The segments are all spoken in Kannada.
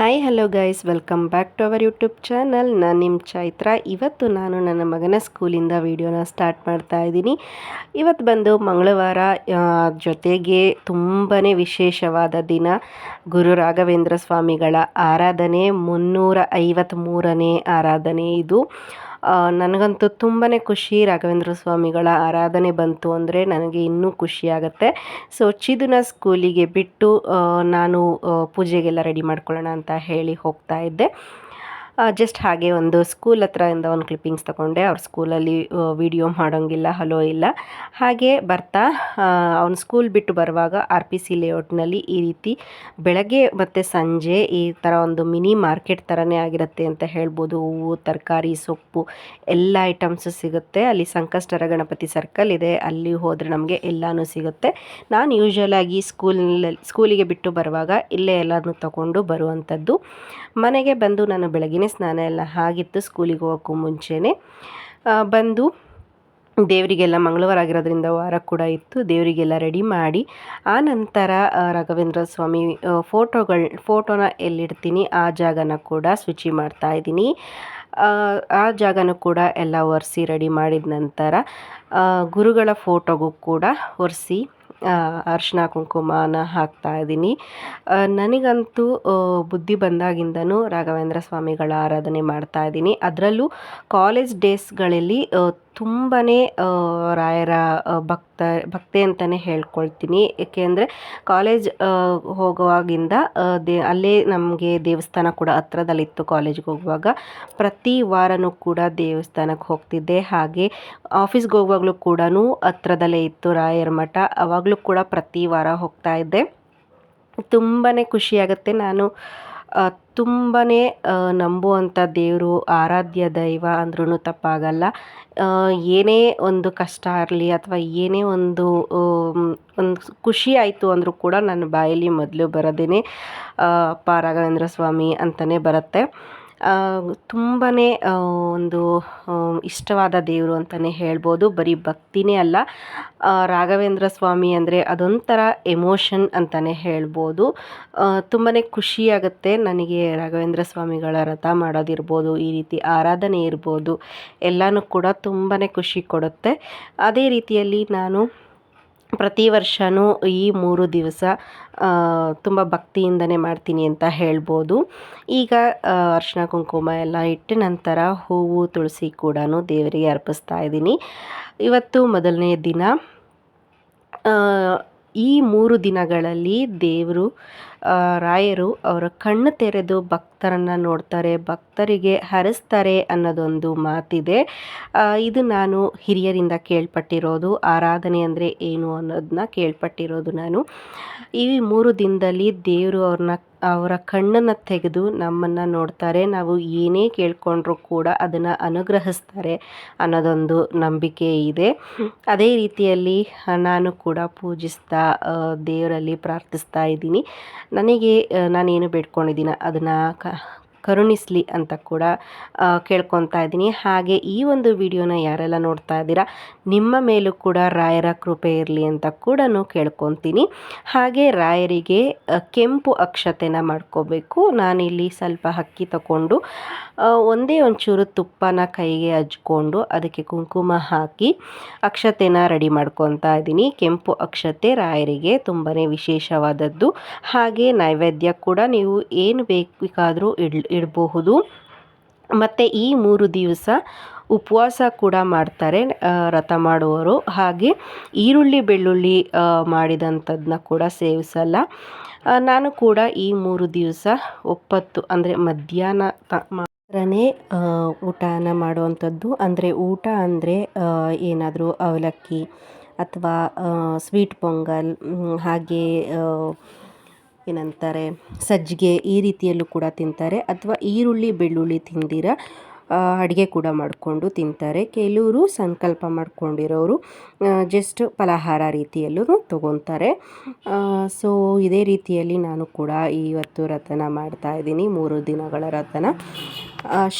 Hi hello guys welcome back to our YouTube channel ನಾನು ನಿಮ್ಮ ಚೈತ್ರ. ಇವತ್ತು ನಾನು ನನ್ನ ಮಗನ ಸ್ಕೂಲಿಂದ ವಿಡಿಯೋನ ಸ್ಟಾರ್ಟ್ ಮಾಡ್ತಾ ಇದ್ದೀನಿ. ಇವತ್ತು ಬಂದು ಮಂಗಳವಾರ ಜೊತೆಗೆ ತುಂಬಾ ವಿಶೇಷವಾದ ದಿನ. ಗುರು ರಾಘವೇಂದ್ರ ಸ್ವಾಮಿಗಳ ಆರಾಧನೆ, ಮುನ್ನೂರ ಐವತ್ತ್ಮೂರನೇ ಆರಾಧನೆ ಇದು. ನನಗಂತೂ ತುಂಬಾ ಖುಷಿ ರಾಘವೇಂದ್ರ ಸ್ವಾಮಿಗಳ ಆರಾಧನೆ ಬಂತು ಅಂದರೆ ನನಗೆ ಇನ್ನೂ ಖುಷಿಯಾಗತ್ತೆ ಸೊ ಚಿದುನ ಸ್ಕೂಲಿಗೆ ಬಿಟ್ಟು ನಾನು ಪೂಜೆಗೆಲ್ಲ ರೆಡಿ ಮಾಡ್ಕೊಳ್ಳೋಣ ಅಂತ ಹೇಳಿ ಹೋಗ್ತಾ ಇದ್ದೆ. ಜಸ್ಟ್ ಹಾಗೆ ಒಂದು ಸ್ಕೂಲ್ ಹತ್ರದಿಂದ ಒಂದು ಕ್ಲಿಪ್ಪಿಂಗ್ಸ್ ತಗೊಂಡೆ. ಅವ್ರ ಸ್ಕೂಲಲ್ಲಿ ವಿಡಿಯೋ ಮಾಡೋಂಗಿಲ್ಲ ಹಲೋ ಇಲ್ಲ. ಹಾಗೆ ಬರ್ತಾ ಅವ್ನು ಸ್ಕೂಲ್ ಬಿಟ್ಟು ಬರುವಾಗ ಆರ್ ಪಿ ಸಿ ಲೇಔಟ್ನಲ್ಲಿ ಈ ರೀತಿ ಬೆಳಗ್ಗೆ ಮತ್ತು ಸಂಜೆ ಈ ಥರ ಒಂದು ಮಿನಿ ಮಾರ್ಕೆಟ್ ಥರನೇ ಆಗಿರುತ್ತೆ ಅಂತ ಹೇಳ್ಬೋದು. ಹೂವು, ತರಕಾರಿ, ಸೊಪ್ಪು, ಎಲ್ಲ ಐಟಮ್ಸು ಸಿಗುತ್ತೆ. ಅಲ್ಲಿ ಸಂಕಷ್ಟರ ಗಣಪತಿ ಸರ್ಕಲ್ ಇದೆ. ಅಲ್ಲಿ ಹೋದರೆ ನಮಗೆ ಎಲ್ಲನೂ ಸಿಗುತ್ತೆ. ನಾನು ಯೂಶ್ವಲಾಗಿ ಸ್ಕೂಲ್ನಲ್ಲಿ ಸ್ಕೂಲಿಗೆ ಬಿಟ್ಟು ಬರುವಾಗ ಇಲ್ಲೇ ಎಲ್ಲನೂ ತಗೊಂಡು ಬರುವಂಥದ್ದು. ಮನೆಗೆ ಬಂದು ನಾನು ಬೆಳಗಿನ ಸ್ನಾನ ಎಲ್ಲ ಆಗಿತ್ತು ಸ್ಕೂಲಿಗೆ ಹೋಗೋಕ್ಕೂ ಮುಂಚೆನೇ. ಬಂದು ದೇವರಿಗೆಲ್ಲ ಮಂಗಳವಾರ ಆಗಿರೋದ್ರಿಂದ ವಾರ ಕೂಡ ಇತ್ತು. ದೇವರಿಗೆಲ್ಲ ರೆಡಿ ಮಾಡಿ, ಆ ನಂತರ ರಾಘವೇಂದ್ರ ಸ್ವಾಮಿ ಫೋಟೋಗಳು, ಫೋಟೋನ ಎಲ್ಲಿಡ್ತೀನಿ, ಆ ಜಾಗನ ಕೂಡ ಸ್ವಿಚಿ ಮಾಡ್ತಾ ಇದ್ದೀನಿ. ಆ ಜಾಗನೂ ಕೂಡ ಎಲ್ಲ ಒರೆಸಿ ರೆಡಿ ಮಾಡಿದ ನಂತರ ಗುರುಗಳ ಫೋಟೋಗೂ ಕೂಡ ಒರೆಸಿ ಅರಿಶಿನ ಕುಂಕುಮನ ಹಾಕ್ತಾ ಇದ್ದೀನಿ. ನನಗಂತೂ ಬುದ್ಧಿ ಬಂದಾಗಿಂದನೂ ರಾಘವೇಂದ್ರ ಸ್ವಾಮಿಗಳ ಆರಾಧನೆ ಮಾಡ್ತಾ ಇದ್ದೀನಿ. ಅದರಲ್ಲೂ ಕಾಲೇಜ್ ಡೇಸ್ಗಳಲ್ಲಿ ತುಂಬಾ ರಾಯರ ಭಕ್ತ, ಭಕ್ತೆ ಅಂತಲೇ ಹೇಳ್ಕೊಳ್ತೀನಿ. ಏಕೆಂದರೆ ಕಾಲೇಜ್ ಹೋಗುವಾಗಿಂದ ದೇ, ಅಲ್ಲೇ ನಮಗೆ ದೇವಸ್ಥಾನ ಕೂಡ ಹತ್ರದಲ್ಲಿತ್ತು ಕಾಲೇಜ್ಗೆ ಹೋಗುವಾಗ. ಪ್ರತಿ ವಾರನೂ ಕೂಡ ದೇವಸ್ಥಾನಕ್ಕೆ ಹೋಗ್ತಿದ್ದೆ. ಹಾಗೆ ಆಫೀಸ್ಗೆ ಹೋಗುವಾಗಲೂ ಕೂಡ ಹತ್ರದಲ್ಲೇ ಇತ್ತು ರಾಯರ ಮಠ. ಅವಾಗಲೂ ಕೂಡ ಪ್ರತಿ ವಾರ ಹೋಗ್ತಾ ಇದ್ದೆ. ತುಂಬಾ ಖುಷಿಯಾಗುತ್ತೆ. ನಾನು ತುಂಬಾ ನಂಬುವಂಥ ದೇವರು, ಆರಾಧ್ಯ ದೈವ ಅಂದ್ರೂ ತಪ್ಪಾಗಲ್ಲ. ಏನೇ ಒಂದು ಕಷ್ಟ ಆಗಲಿ ಅಥವಾ ಏನೇ ಒಂದು ಒಂದು ಖುಷಿ ಆಯಿತು ಅಂದರೂ ಕೂಡ ನನ್ನ ಬಾಯಲ್ಲಿ ಮೊದಲು ಬರೋದೇ ಅಪ್ಪ ರಾಘವೇಂದ್ರ ಸ್ವಾಮಿ ಅಂತಲೇ ಬರುತ್ತೆ. ತುಂಬಾ ಒಂದು ಇಷ್ಟವಾದ ದೇವರು ಅಂತಲೇ ಹೇಳ್ಬೋದು. ಬರೀ ಭಕ್ತಿನೇ ಅಲ್ಲ. ರಾಘವೇಂದ್ರ ಸ್ವಾಮಿ ಅಂದರೆ ಅದೊಂಥರ ಎಮೋಷನ್ ಅಂತಲೇ ಹೇಳ್ಬೋದು. ತುಂಬಾ ಖುಷಿಯಾಗುತ್ತೆ ನನಗೆ ರಾಘವೇಂದ್ರ ಸ್ವಾಮಿಗಳ ರಥ ಮಾಡೋದಿರ್ಬೋದು, ಈ ರೀತಿ ಆರಾಧನೆ ಇರ್ಬೋದು. ಎಲ್ಲನೂ ಕೂಡ ತುಂಬಾ ಖುಷಿ ಕೊಡುತ್ತೆ. ಅದೇ ರೀತಿಯಲ್ಲಿ ನಾನು ಪ್ರತಿ ವರ್ಷವೂ ಈ ಮೂರು ದಿವಸ ತುಂಬ ಭಕ್ತಿಯಿಂದನೇ ಮಾಡ್ತೀನಿ ಅಂತ ಹೇಳ್ಬೋದು. ಈಗ ಅರಿಶಿನ ಕುಂಕುಮ ಎಲ್ಲ ಇಟ್ಟ ನಂತರ ಹೂವು, ತುಳಸಿ ಕೂಡ ದೇವರಿಗೆ ಅರ್ಪಿಸ್ತಾ ಇದ್ದೀನಿ. ಇವತ್ತು ಮೊದಲನೇ ದಿನ. ಈ ಮೂರು ದಿನಗಳಲ್ಲಿ ದೇವರು ರಾಯರು ಅವರ ಕಣ್ಣು ತೆರೆದು ಭಕ್ತರನ್ನು ನೋಡ್ತಾರೆ, ಭಕ್ತರಿಗೆ ಹರಿಸ್ತಾರೆ ಅನ್ನೋದೊಂದು ಮಾತಿದೆ. ಇದು ನಾನು ಹಿರಿಯರಿಂದ ಕೇಳ್ಪಟ್ಟಿರೋದು, ಆರಾಧನೆ ಅಂದರೆ ಏನು ಅನ್ನೋದನ್ನ ಕೇಳ್ಪಟ್ಟಿರೋದು ನಾನು. ಈ ಮೂರು ದಿನದಲ್ಲಿ ದೇವರು ಅವ್ರನ್ನ, ಅವರ ಕಣ್ಣನ್ನು ತೆಗೆದು ನಮ್ಮನ್ನು ನೋಡ್ತಾರೆ. ನಾವು ಏನೇ ಕೇಳ್ಕೊಂಡ್ರೂ ಕೂಡ ಅದನ್ನು ಅನುಗ್ರಹಿಸ್ತಾರೆ ಅನ್ನೋದೊಂದು ನಂಬಿಕೆ ಇದೆ. ಅದೇ ರೀತಿಯಲ್ಲಿ ನಾನು ಕೂಡ ಪೂಜಿಸ್ತಾ ದೇವರಲ್ಲಿ ಪ್ರಾರ್ಥಿಸ್ತಾ ಇದ್ದೀನಿ. ನನಗೆ ನಾನೇನು ಬೇಡ್ಕೊಂಡಿದ್ದೀನ ಅದನ್ನು ಕ ಕರುಣಿಸಲಿ ಅಂತ ಕೂಡ ಕೇಳ್ಕೊತಾ ಇದ್ದೀನಿ. ಹಾಗೆ ಈ ಒಂದು ವಿಡಿಯೋನ ಯಾರೆಲ್ಲ ನೋಡ್ತಾ ಇದ್ದೀರಾ, ನಿಮ್ಮ ಮೇಲೂ ಕೂಡ ರಾಯರ ಕೃಪೆ ಇರಲಿ ಅಂತ ಕೂಡ ಕೇಳ್ಕೊತೀನಿ. ಹಾಗೆ ರಾಯರಿಗೆ ಕೆಂಪು ಅಕ್ಷತೆನ ಮಾಡ್ಕೋಬೇಕು. ನಾನಿಲ್ಲಿ ಸ್ವಲ್ಪ ಅಕ್ಕಿ ತಗೊಂಡು ಒಂದೇ ಒಂಚೂರು ತುಪ್ಪನ ಕೈಗೆ ಹಚ್ಕೊಂಡು ಅದಕ್ಕೆ ಕುಂಕುಮ ಹಾಕಿ ಅಕ್ಷತೆನ ರೆಡಿ ಮಾಡ್ಕೊತಾ ಇದ್ದೀನಿ. ಕೆಂಪು ಅಕ್ಷತೆ ರಾಯರಿಗೆ ತುಂಬಾ ವಿಶೇಷವಾದದ್ದು. ಹಾಗೆ ನೈವೇದ್ಯ ಕೂಡ ನೀವು ಏನು ಬೇಕಾದರೂ ಇಡ್ ಇಡಬಹುದು ಮತ್ತು ಈ ಮೂರು ದಿವಸ ಉಪವಾಸ ಕೂಡ ಮಾಡ್ತಾರೆ ರಥ ಮಾಡುವವರು. ಹಾಗೆ ಈರುಳ್ಳಿ, ಬೆಳ್ಳುಳ್ಳಿ ಮಾಡಿದಂಥದ್ದನ್ನ ಕೂಡ ಸೇವಿಸಲ್ಲ. ನಾನು ಕೂಡ ಈ ಮೂರು ದಿವಸ ಒಪ್ಪತ್ತು, ಅಂದರೆ ಮಧ್ಯಾಹ್ನ ಮಾತ್ರನೇ ಊಟನ ಮಾಡುವಂಥದ್ದು. ಅಂದರೆ ಊಟ ಅಂದರೆ ಏನಾದರೂ ಅವಲಕ್ಕಿ ಅಥವಾ ಸ್ವೀಟ್ ಪೊಂಗಲ್ ಹಾಗೆ ಏನಂತಾರೆ, ಸಜ್ಜಿಗೆ ಈ ರೀತಿಯಲ್ಲೂ ಕೂಡ ತಿಂತಾರೆ ಅಥವಾ ಈರುಳ್ಳಿ, ಬೆಳ್ಳುಳ್ಳಿ ತಿಂದಿರ ಅಡುಗೆ ಕೂಡ ಮಾಡಿಕೊಂಡು ತಿಂತಾರೆ. ಕೆಲವರು ಸಂಕಲ್ಪ ಮಾಡ್ಕೊಂಡಿರೋರು ಜಸ್ಟ್ ಫಲಹಾರ ರೀತಿಯಲ್ಲೂ ತಗೊತಾರೆ. ಸೊ ಇದೇ ರೀತಿಯಲ್ಲಿ ನಾನು ಕೂಡ ಇವತ್ತು ರಥನ ಮಾಡ್ತಾ ಇದ್ದೀನಿ, ಮೂರು ದಿನಗಳ ರಥನ.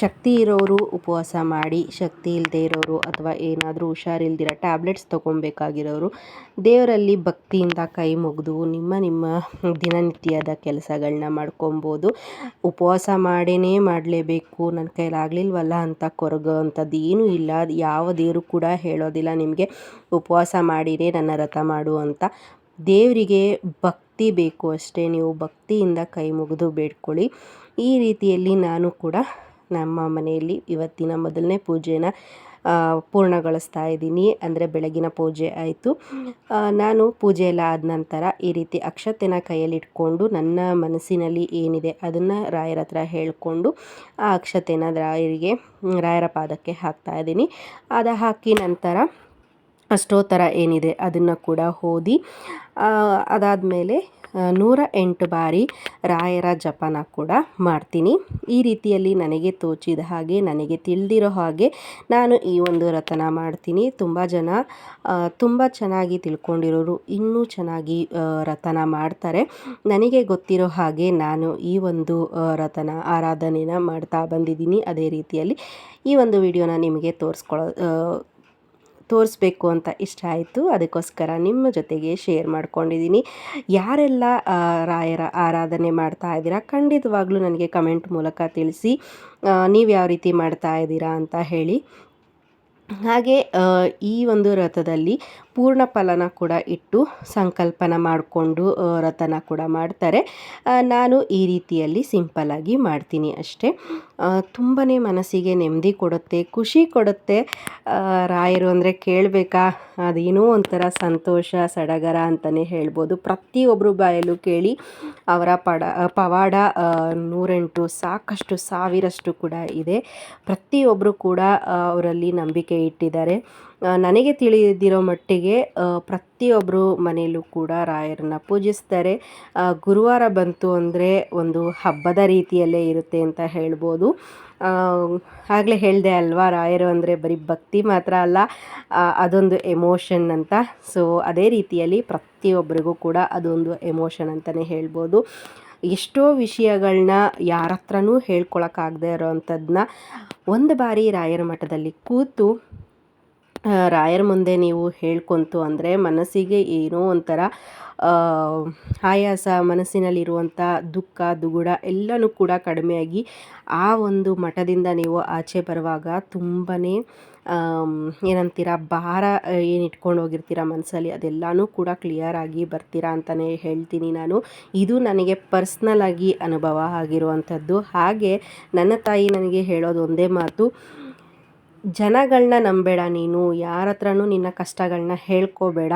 ಶಕ್ತಿ ಇರೋರು ಉಪವಾಸ ಮಾಡಿ, ಶಕ್ತಿ ಇಲ್ಲದೆ ಇರೋರು ಅಥವಾ ಏನಾದರೂ ಹುಷಾರಿಲ್ದಿರ ಟ್ಯಾಬ್ಲೆಟ್ಸ್ ತೊಗೊಬೇಕಾಗಿರೋರು ದೇವರಲ್ಲಿ ಭಕ್ತಿಯಿಂದ ಕೈ ಮುಗಿದು ನಿಮ್ಮ ನಿಮ್ಮ ದಿನನಿತ್ಯದ ಕೆಲಸಗಳನ್ನ ಮಾಡ್ಕೊಬೋದು. ಉಪವಾಸ ಮಾಡೇ ಮಾಡಲೇಬೇಕು. ನನ್ನ ಕೈಲಾಗಲಿಲ್ವಲ್ಲ ಅಂತ ಕೊರಗೋ ಅಂಥದ್ದು ಏನೂ ಇಲ್ಲ. ಯಾವ ದೇವರು ಕೂಡ ಹೇಳೋದಿಲ್ಲ ನಿಮಗೆ, ಉಪವಾಸ ಮಾಡಿರೇ ನನ್ನ ರಥ ಮಾಡು ಅಂತ. ದೇವರಿಗೆ ಭಕ್ತಿ ಬೇಕು ಅಷ್ಟೇ. ನೀವು ಭಕ್ತಿಯಿಂದ ಕೈ ಮುಗಿದು ಬೇಡ್ಕೊಳ್ಳಿ. ಈ ರೀತಿಯಲ್ಲಿ ನಾನು ಕೂಡ ನಮ್ಮ ಮನೆಯಲ್ಲಿ ಇವತ್ತಿನ ಮೊದಲನೇ ಪೂಜೆನ ಪೂರ್ಣಗೊಳಿಸ್ತಾ ಇದ್ದೀನಿ. ಅಂದರೆ ಬೆಳಗಿನ ಪೂಜೆ ಆಯಿತು. ನಾನು ಪೂಜೆ ಆದ ನಂತರ ಈ ರೀತಿ ಅಕ್ಷತೆನ ಕೈಯಲ್ಲಿಟ್ಕೊಂಡು ನನ್ನ ಮನಸ್ಸಿನಲ್ಲಿ ಏನಿದೆ ಅದನ್ನು ರಾಯರ ಹತ್ರ ಹೇಳಿಕೊಂಡು ಆ ಅಕ್ಷತೆನ ರಾಯರಿಗೆ, ರಾಯರ ಪಾದಕ್ಕೆ ಹಾಕ್ತಾ ಇದ್ದೀನಿ. ಅದು ಹಾಕಿ ನಂತರ ಅಷ್ಟೋತ್ತರ ಏನಿದೆ ಅದನ್ನು ಕೂಡ ಓದಿ ಅದಾದಮೇಲೆ ನೂರ ಎಂಟು ಬಾರಿ ರಾಯರ ಜಪನ ಕೂಡ ಮಾಡ್ತೀನಿ. ಈ ರೀತಿಯಲ್ಲಿ ನನಗೆ ತೋಚಿದ ಹಾಗೆ ನನಗೆ ತಿಳಿದಿರೋ ಹಾಗೆ ನಾನು ಈ ಒಂದು ರತನ ಮಾಡ್ತೀನಿ. ತುಂಬ ಜನ ತುಂಬ ಚೆನ್ನಾಗಿ ತಿಳ್ಕೊಂಡಿರೋರು ಇನ್ನೂ ಚೆನ್ನಾಗಿ ರತನ ಮಾಡ್ತಾರೆ. ನನಗೆ ಗೊತ್ತಿರೋ ಹಾಗೆ ನಾನು ಈ ಒಂದು ರತನ ಆರಾಧನೆನ ಮಾಡ್ತಾ ಬಂದಿದ್ದೀನಿ ಅದೇ ರೀತಿಯಲ್ಲಿ. ಈ ಒಂದು ವಿಡಿಯೋನ ನಿಮಗೆ ತೋರಿಸ್ಕೊಳ್ಳೋ ಆ, ತೋರಿಸ್ಬೇಕು ಅಂತ ಇಷ್ಟ ಆಯಿತು. ಅದಕ್ಕೋಸ್ಕರ ನಿಮ್ಮ ಜೊತೆಗೆ ಶೇರ್ ಮಾಡ್ಕೊಂಡಿದ್ದೀನಿ. ಯಾರೆಲ್ಲ ರಾಯರ ಆರಾಧನೆ ಮಾಡ್ತಾ ಇದ್ದೀರಾ, ಖಂಡಿತವಾಗ್ಲೂ ನನಗೆ ಕಮೆಂಟ್ ಮೂಲಕ ತಿಳಿಸಿ. ನೀವು ಯಾವ ರೀತಿ ಮಾಡ್ತಾ ಇದ್ದೀರಾ ಅಂತ ಹೇಳಿ. ಹಾಗೆ ಈ ಒಂದು ರಥದಲ್ಲಿ ಪೂರ್ಣ ಫಲನ ಕೂಡ ಇಟ್ಟು ಸಂಕಲ್ಪನ ಮಾಡಿಕೊಂಡು ರಥನ ಕೂಡ ಮಾಡ್ತಾರೆ. ನಾನು ಈ ರೀತಿಯಲ್ಲಿ ಸಿಂಪಲಾಗಿ ಮಾಡ್ತೀನಿ ಅಷ್ಟೇ. ತುಂಬಾ ಮನಸ್ಸಿಗೆ ನೆಮ್ಮದಿ ಕೊಡುತ್ತೆ, ಖುಷಿ ಕೊಡುತ್ತೆ. ರಾಯರು ಅಂದರೆ ಕೇಳಬೇಕಾ? ಅದೇನೋ ಒಂಥರ ಸಂತೋಷ, ಸಡಗರ ಅಂತಲೇ ಹೇಳ್ಬೋದು. ಪ್ರತಿಯೊಬ್ಬರು ಬಾಯಲ್ಲೂ ಕೇಳಿ ಅವರ ಪಡ, ಪವಾಡ ನೂರೆಂಟು, ಸಾಕಷ್ಟು ಸಾವಿರಷ್ಟು ಕೂಡ ಇದೆ. ಪ್ರತಿಯೊಬ್ಬರು ಕೂಡ ಅವರಲ್ಲಿ ನಂಬಿಕೆ ಇಟ್ಟಿದ್ದಾರೆ. ನನಗೆ ತಿಳಿದಿರೋ ಮಟ್ಟಿಗೆ ಪ್ರತಿಯೊಬ್ಬರು ಮನೆಯಲ್ಲೂ ಕೂಡ ರಾಯರನ್ನ ಪೂಜಿಸ್ತಾರೆ. ಗುರುವಾರ ಬಂತು ಅಂದರೆ ಒಂದು ಹಬ್ಬದ ರೀತಿಯಲ್ಲೇ ಇರುತ್ತೆ ಅಂತ ಹೇಳ್ಬೋದು. ಆಗಲೇ ಹೇಳಿದೆ ಅಲ್ವಾ, ರಾಯರು ಅಂದರೆ ಬರೀ ಭಕ್ತಿ ಮಾತ್ರ ಅಲ್ಲ ಅದೊಂದು ಎಮೋಷನ್ ಅಂತ. ಸೊ, ಅದೇ ರೀತಿಯಲ್ಲಿ ಪ್ರತಿಯೊಬ್ಬರಿಗೂ ಕೂಡ ಅದೊಂದು ಎಮೋಷನ್ ಅಂತಲೇ ಹೇಳ್ಬೋದು. ಎಷ್ಟೋ ವಿಷಯಗಳನ್ನ ಯಾರ ಹತ್ರನೂ ಹೇಳ್ಕೊಳಕ್ಕಾಗದೇ ಇರೋವಂಥದ್ದನ್ನ ಒಂದು ಬಾರಿ ರಾಯರ ಮಠದಲ್ಲಿ ಕೂತು ರಾಯರ ಮುಂದೆ ನೀವು ಹೇಳ್ಕೊಂತು ಅಂದರೆ ಮನಸ್ಸಿಗೆ ಏನೋ ಒಂಥರ ಆಯಾಸ, ಮನಸ್ಸಿನಲ್ಲಿರುವಂಥ ದುಃಖ, ದುಗುಡ ಎಲ್ಲನೂ ಕೂಡ ಕಡಿಮೆಯಾಗಿ ಆ ಒಂದು ಮಠದಿಂದ ನೀವು ಆಚೆ ಬರುವಾಗ ತುಂಬಾ ಏನಂತೀರ, ಭಾರ ಏನು ಇಟ್ಕೊಂಡು ಹೋಗಿರ್ತೀರ ಮನಸ್ಸಲ್ಲಿ, ಅದೆಲ್ಲನೂ ಕೂಡ ಕ್ಲಿಯರ್ ಆಗಿ ಬರ್ತೀರಾ ಅಂತಲೇ ಹೇಳ್ತೀನಿ ನಾನು. ಇದು ನನಗೆ ಪರ್ಸ್ನಲ್ ಆಗಿ ಅನುಭವ ಆಗಿರುವಂಥದ್ದು. ಹಾಗೆ ನನ್ನ ತಾಯಿ ನನಗೆ ಹೇಳೋದು ಒಂದೇ ಮಾತು ಜನಗಳನ್ನ ನಂಬೇಡ ನೀನು ಯಾರ ಹತ್ರನೂ ನಿನ್ನ ಕಷ್ಟಗಳನ್ನ ಹೇಳ್ಕೋಬೇಡ.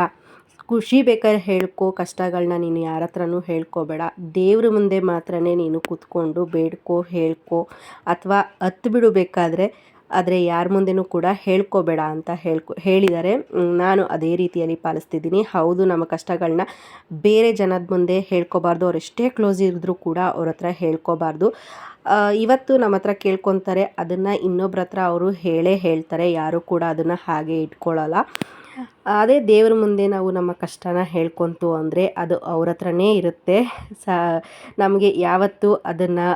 ಖುಷಿ ಬೇಕಾದ್ರೆ ಹೇಳ್ಕೋ ಕಷ್ಟಗಳನ್ನ ನೀನು ಯಾರ ಹತ್ರನೂ ಹೇಳ್ಕೋಬೇಡ. ದೇವ್ರ ಮುಂದೆ ಮಾತ್ರನೇ ನೀನು ಕೂತ್ಕೊಂಡು ಬೇಡ್ಕೋ, ಹೇಳ್ಕೊ, ಅಥವಾ ಹತ್ತು ಬಿಡು ಬೇಕಾದರೆ ಆದರೆ ಯಾರ ಮುಂದೆನೂ ಕೂಡ ಹೇಳ್ಕೋಬೇಡ ಅಂತ ಹೇಳ್ಕೊ ಹೇಳಿದ್ದಾರೆ ನಾನು ಅದೇ ರೀತಿಯಲ್ಲಿ ಪಾಲಿಸ್ತಿದ್ದೀನಿ. ಹೌದು, ನಮ್ಮ ಕಷ್ಟಗಳನ್ನ ಬೇರೆ ಜನದ ಮುಂದೆ ಹೇಳ್ಕೋಬಾರ್ದು. ಎಷ್ಟೇ ಕ್ಲೋಸ್ ಇದ್ದರೂ ಕೂಡ ಅವ್ರ ಹತ್ರ ಹೇಳ್ಕೊಬಾರ್ದು. ಇವತ್ತು ನಮ್ಮ ಹತ್ರ ಕೇಳ್ಕೊತಾರೆ, ಅದನ್ನು ಇನ್ನೊಬ್ರ ಹತ್ರ ಅವರು ಹೇಳೇ ಹೇಳ್ತಾರೆ. ಯಾರು ಕೂಡ ಅದನ್ನು ಹಾಗೆ ಇಟ್ಕೊಳ್ಳಲ್ಲ ಅದೇ ದೇವ್ರ ಮುಂದೆ ನಾವು ನಮ್ಮ ಕಷ್ಟನ ಹೇಳ್ಕೊತು ಅಂದರೆ ಅದು ಅವ್ರ ಹತ್ರನೇ ಇರುತ್ತೆ. ಸ, ನಮಗೆ ಯಾವತ್ತು ಅದನ್ನು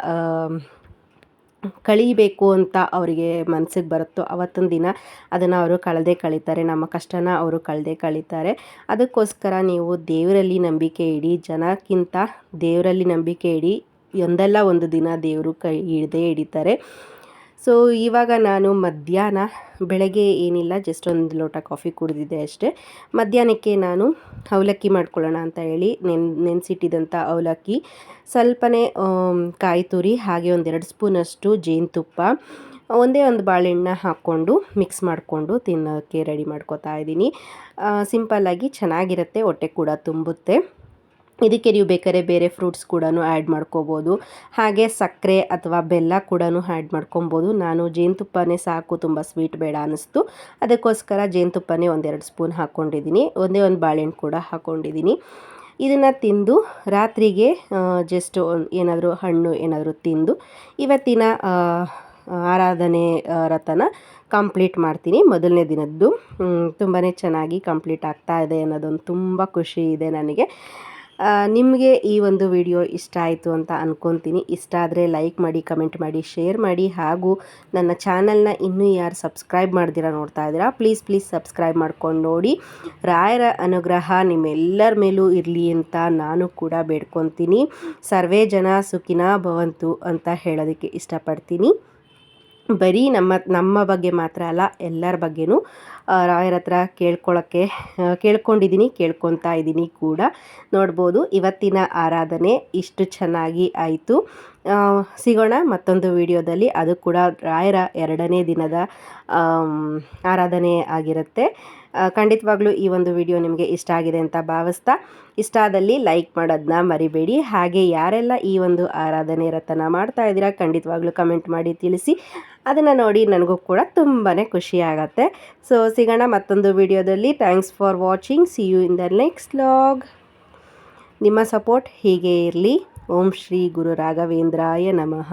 ಕಳೀಬೇಕು ಅಂತ ಅವರಿಗೆ ಮನಸ್ಸಿಗೆ ಬರುತ್ತೋ ಅವತ್ತಿನ ದಿನ ಅದನ್ನು ಅವರು ಕಳೆದೇ ಕಳೀತಾರೆ, ನಮ್ಮ ಕಷ್ಟನ ಅವರು ಕಳೆದೇ ಕಳೀತಾರೆ. ಅದಕ್ಕೋಸ್ಕರ ನೀವು ದೇವರಲ್ಲಿ ನಂಬಿಕೆ ಇಡಿ, ಜನಕ್ಕಿಂತ ದೇವರಲ್ಲಿ ನಂಬಿಕೆ ಇಡಿ, ಒಂದಲ್ಲ ಒಂದು ದಿನ ದೇವರು ಕೈ ಹಿಡದೇ ಹಿಡಿತಾರೆ. ಸೊ ಇವಾಗ ನಾನು ಮಧ್ಯಾಹ್ನ, ಬೆಳಗ್ಗೆ ಏನಿಲ್ಲ ಜಸ್ಟ್ ಒಂದು ಲೋಟ ಕಾಫಿ ಕುಡಿದಿದ್ದೆ ಅಷ್ಟೇ. ಮಧ್ಯಾಹ್ನಕ್ಕೆ ನಾನು ಅವಲಕ್ಕಿ ಮಾಡ್ಕೊಳ್ಳೋಣ ಅಂತ ಹೇಳಿ ನೆನ್ ನೆನೆಸಿಟ್ಟಿದ್ದಂಥ ಅವಲಕ್ಕಿ. ಸ್ವಲ್ಪನೇ ಕಾಯಿ ತುರಿ, ಹಾಗೆ ಒಂದೆರಡು ಸ್ಪೂನಷ್ಟು ಜೇನುತುಪ್ಪ, ಒಂದೇ ಒಂದು ಬಾಳೆಹಣ್ಣ ಹಾಕ್ಕೊಂಡು ಮಿಕ್ಸ್ ಮಾಡಿಕೊಂಡು ತಿನ್ನೋಕ್ಕೆ ರೆಡಿ ಮಾಡ್ಕೊತಾ ಇದ್ದೀನಿ. ಸಿಂಪಲ್ಲಾಗಿ ಚೆನ್ನಾಗಿರುತ್ತೆ, ಹೊಟ್ಟೆ ಕೂಡ ತುಂಬುತ್ತೆ. ಇದಕ್ಕೆ ನೀವು ಬೇಕಾದ್ರೆ ಬೇರೆ ಫ್ರೂಟ್ಸ್ ಕೂಡ ಆ್ಯಡ್ ಮಾಡ್ಕೋಬೋದು. ಹಾಗೆ ಸಕ್ಕರೆ ಅಥವಾ ಬೆಲ್ಲ ಕೂಡ ಆ್ಯಡ್ ಮಾಡ್ಕೊಬೋದು. ನಾನು ಜೇನುತುಪ್ಪನೇ ಸಾಕು, ತುಂಬ ಸ್ವೀಟ್ ಬೇಡ ಅನ್ನಿಸ್ತು. ಅದಕ್ಕೋಸ್ಕರ ಜೇನುತುಪ್ಪನೇ ಒಂದೆರಡು ಸ್ಪೂನ್ ಹಾಕ್ಕೊಂಡಿದ್ದೀನಿ. ಒಂದೇ ಒಂದು ಬಾಳೆಹಣ್ಣು ಕೂಡ ಹಾಕ್ಕೊಂಡಿದ್ದೀನಿ. ಇದನ್ನು ತಿಂದು ರಾತ್ರಿಗೆ ಜಸ್ಟ್ ಏನಾದರೂ ಹಣ್ಣು ಏನಾದರೂ ತಿಂದು ಇವತ್ತಿನ ಆರಾಧನೆ ರಥನ ಕಂಪ್ಲೀಟ್ ಮಾಡ್ತೀನಿ. ಮೊದಲನೇ ದಿನದ್ದು. ತುಂಬಾ ಚೆನ್ನಾಗಿ ಕಂಪ್ಲೀಟ್ ಆಗ್ತಾ ಇದೆ ಅನ್ನೋದೊಂದು ತುಂಬ ಖುಷಿ ಇದೆ ನನಗೆ. ನಿಮಗೆ ಈ ಒಂದು ವಿಡಿಯೋ ಇಷ್ಟ ಆಯಿತು ಅಂತ ಅಂದ್ಕೊತೀನಿ ಇಷ್ಟ ಆದರೆ ಲೈಕ್ ಮಾಡಿ ಕಮೆಂಟ್ ಮಾಡಿ ಶೇರ್ ಮಾಡಿ ಹಾಗೂ ನನ್ನ ಚಾನಲ್ನ ಇನ್ನೂ ಯಾರು ಸಬ್ಸ್ಕ್ರೈಬ್ ಮಾಡ್ದಿರಾ ನೋಡ್ತಾ ಇದ್ದೀರಾ ಪ್ಲೀಸ್ ಪ್ಲೀಸ್ ಸಬ್ಸ್ಕ್ರೈಬ್ ಮಾಡ್ಕೊಂಡು ನೋಡಿ. ರಾಯರ ಅನುಗ್ರಹ ನಿಮ್ಮೆಲ್ಲರ ಮೇಲೂ ಇರಲಿ ಅಂತ ನಾನು ಕೂಡ ಬೇಡ್ಕೊತೀನಿ. ಸರ್ವೇ ಜನ ಸುಖಿನ ಭವಂತು ಅಂತ ಹೇಳೋದಕ್ಕೆ ಇಷ್ಟಪಡ್ತೀನಿ. ಬರೀ ನಮ್ಮ ನಮ್ಮ ಬಗ್ಗೆ ಮಾತ್ರ ಅಲ್ಲ, ಎಲ್ಲರ ಬಗ್ಗೆನೂ ರಾಯರ ಹತ್ರ ಕೇಳ್ಕೊಳ್ಳೋಕ್ಕೆ ಕೇಳ್ಕೊಂಡಿದ್ದೀನಿ ಕೇಳ್ಕೊತಾ ಇದ್ದೀನಿ ಕೂಡ. ನೋಡ್ಬೋದು, ಇವತ್ತಿನ ಆರಾಧನೆ ಇಷ್ಟು ಚೆನ್ನಾಗಿ ಆಯಿತು. ಸಿಗೋಣ ಮತ್ತೊಂದು ವಿಡಿಯೋದಲ್ಲಿ. ಅದು ಕೂಡ ರಾಯರ ಎರಡನೇ ದಿನದ ಆರಾಧನೆ ಆಗಿರುತ್ತೆ. ಖಂಡಿತವಾಗ್ಲೂ ಈ ಒಂದು ವಿಡಿಯೋ ನಿಮಗೆ ಇಷ್ಟ ಆಗಿದೆ ಅಂತ ಭಾವಿಸ್ತಾ, ಇಷ್ಟ ಆದಲ್ಲಿ ಲೈಕ್ ಮಾಡೋದನ್ನ ಮರಿಬೇಡಿ. ಹಾಗೆ ಯಾರೆಲ್ಲ ಈ ಒಂದು ಆರಾಧನೆ ರಥನ ಮಾಡ್ತಾ ಇದ್ದೀರಾ, ಖಂಡಿತವಾಗ್ಲೂ ಕಮೆಂಟ್ ಮಾಡಿ ತಿಳಿಸಿ. ಅದನ್ನು ನೋಡಿ ನನಗೂ ಕೂಡ ತುಂಬಾ ಖುಷಿ ಆಗುತ್ತೆ. ಸೊ ಸಿಗೋಣ ಮತ್ತೊಂದು ವಿಡಿಯೋದಲ್ಲಿ thanks for watching see you in the next log ನಿಮ್ಮ ಸಪೋರ್ಟ್ ಹೀಗೆ ಇರಲಿ. ಓಂ ಶ್ರೀ ಗುರು ರಾಘವೇಂದ್ರಾಯ ನಮಃ.